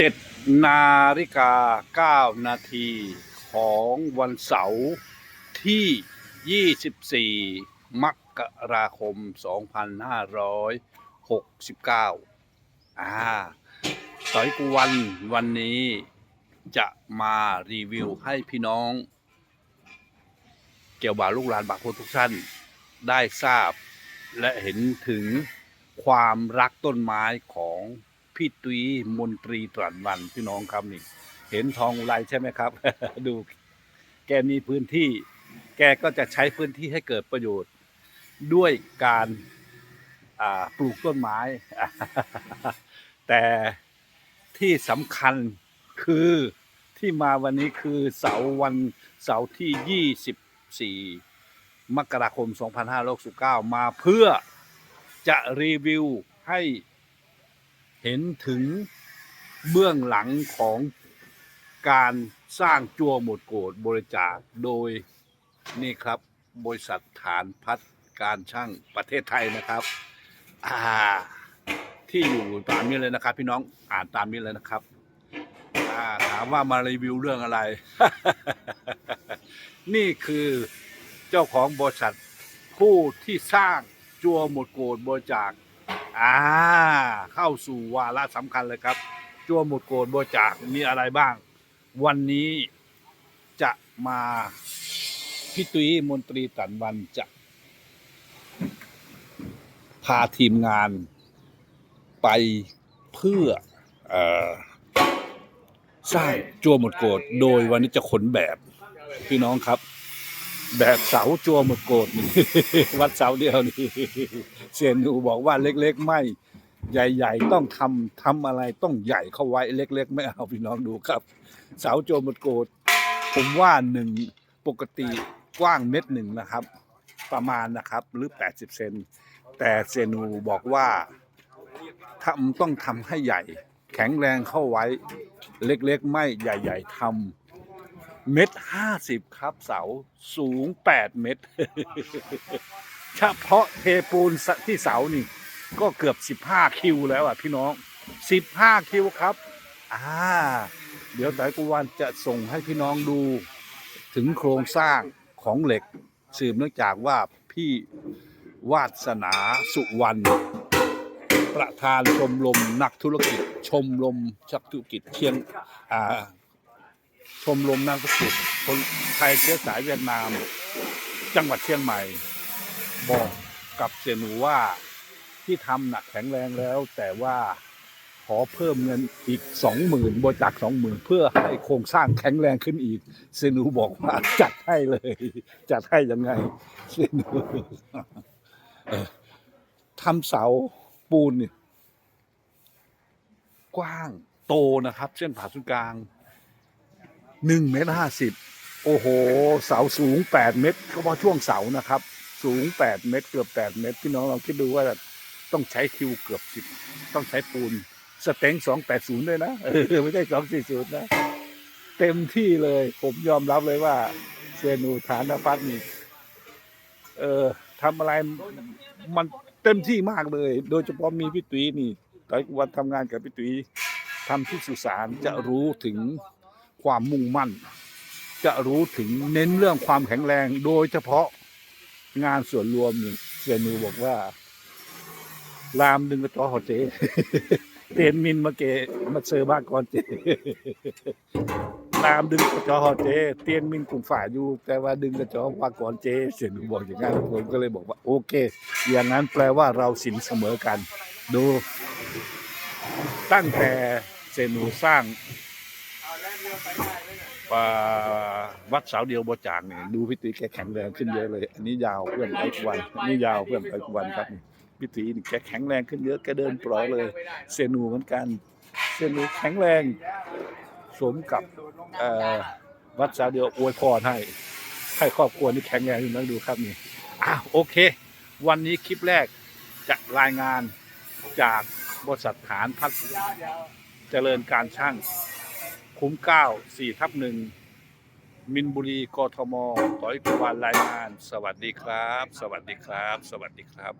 เจ็ดนาฬิกาเก้านาทีของวันเสาร์ที่ 24 มกราคม 2569 อ่าต่อยกวันวันนี้จะมารีวิวให้พี่น้อง เกี่ยวบ่าลูกหลานบากโพทุกท่านได้ทราบ และเห็นถึงความรักต้นไม้ของ พี่ตุ้ยมนตรีตรันวันพี่น้องครับนี่ เห็นทองอุไรใช่ไหมครับ ดูแกมีพื้นที่ แกก็จะใช้พื้นที่ให้เกิดประโยชน์ ด้วยการปลูกต้นไม้ แต่ที่สำคัญคือที่มาวันนี้คือเสาร์วันเสาร์ที่ 24 มกราคม 2569 มาเพื่อจะรีวิวให้ เห็นถึงเบื้องหลังของการสร้างจั่วหมดโกดบริจาคโดยนี่ครับบริษัทฐานพัฒการช่างประเทศไทยนะครับ อ่า ที่อยู่ตามนี้เลยนะครับ พี่น้องอ่านตามนี้เลยนะครับ อ่าถามว่ามารีวิวเรื่องอะไร นี่คือเจ้าของบริษัทผู้ที่สร้างจัวหมดโกดบริจาค อ่า เข้าสู่วาระสำคัญเลยครับ จั่วหมดโกดบริจาคมีอะไรบ้าง วันนี้จะมาพี่ตุ้ยมนตรีตันวันจะ พาทีมงานไปเพื่ออสร้างจั่วหมดโกดโดยวันนี้จะขนแบบ พี่น้องครับ แบบเสาจัวหมดโกดนี่วัดเสาเดียวนี่เสียนหนูบอกว่าเล็กๆ ไม่ ใหญ่ ๆ ต้องทำทำอะไรต้องใหญ่เข้าไว้เล็ก ๆ ไม่เอาพี่น้องดูครับ เสาจัวหมดโกดผมว่าหนึ่งปกติกว้างเม็ดหนึ่งนะครับ ประมาณนะครับ หรือ 80 เซนแต่เซนูบอกว่าทำต้องทำให้ใหญ่ แข็งแรงเข้าไว้ เล็กๆ ไม่ใหญ่ ๆทำ เม็ดห้าสิบครับเสาสูง8เม็ดเฉพาะเทปูนที่เสานี่ ก็เกือบ15คิวแล้วอะพี่น้อง15คิวครับ อ่า เดี๋ยวแต่กูวันจะส่งให้พี่น้องดูถึงโครงสร้างของเหล็ก สืบเนื่องจากว่าพี่วาสนาสุวรรณประธานชมรมนักธุรกิจ ชมรมชักธุรกิจเชียงอ่า มรมนักธุรกิจคนไทยเชื้อสายเวียดนาม จังหวัดเชียงใหม่ บอกกับเสียหนูว่าที่ทำหนักแข็งแรงแล้ว แต่ว่าขอเพิ่มเงินอีกสองหมื่นบริจาคสองหมื่นเพื่อให้โครงสร้างแข็งแรงขึ้นอีกเซนูบอกว่าจัดให้เลย จัดให้ยังไงเซนูทำเสาปูนเนี่ยกว้างโตนะครับ เส้นผ่าศูนย์กลาง หนึ่งเมตรห้าสิบโอ้โห เสาสูงแปดเมตรเฉพาะช่วงเสานะครับ สูงแปดเมตร เกือบแปดเมตร พี่น้องลองคิดดูว่าต้องใช้คิวเกือบสิบต้องใช้ปูนสเต็งสองแปดศูนย์ด้วยนะไม่ใช่สองสี่ศูนย์นะ เต็มที่เลย ผมยอมรับเลยว่าเซนูฐานพัฒน์นี่เออทำอะไรมันเต็มที่มากเลย โดยเฉพาะมีพี่ตุ้ยนี่ตอนวันทำงานกับพี่ตุ้ยทำที่สุสานจะรู้ถึง ความมุ่งมั่น จะรู้ถึงเน้นเรื่องความแข็งแรง โดยเฉพาะงานส่วนรวมนี่เซนูบอกว่า รามดึงกระจอหอเจเตียนมินมาเกมาเซอร์บ้านก่อนเจรามดึงกระจอหอเจ เตียนมินกลุ่มฝ่ายอยู่ แต่ว่าดึงกระจอว่าก่อนเจ เสียนูบอกอย่างนั้นผมก็เลยบอกว่า โอเค อย่างนั้นแปลว่าเราสินเสมอกัน ดู ตั้งแต่เซนูสร้าง อ่าวัดเสาเดียวบจางเนี่ยดูพิธีแกแข็งแรงขึ้นเยอะเลย อันนี้ยาวเพื่อนไปกวันนี่ยาวเพื่อนไปกวันครับพิธีแกแข็งแรงขึ้นเยอะแกเดินปล่อยเลยเซนูเหมือนกันเซนูแข็งแรงสมกับวัดเสาเดียวอวยพรให้ให้ครอบครัวนี่แข็งแรงอยู่นะดูครับนี่อะโอเค วันนี้คลิปแรกจะรายงานจากบริษัทฐานพัฒน์เจริญการช่าง คุ้มเก้าสี่ทับหนึ่งมินบุรีกทมต่อยกวานรายงาน สวัสดีครับ สวัสดีครับ สวัสดีครับ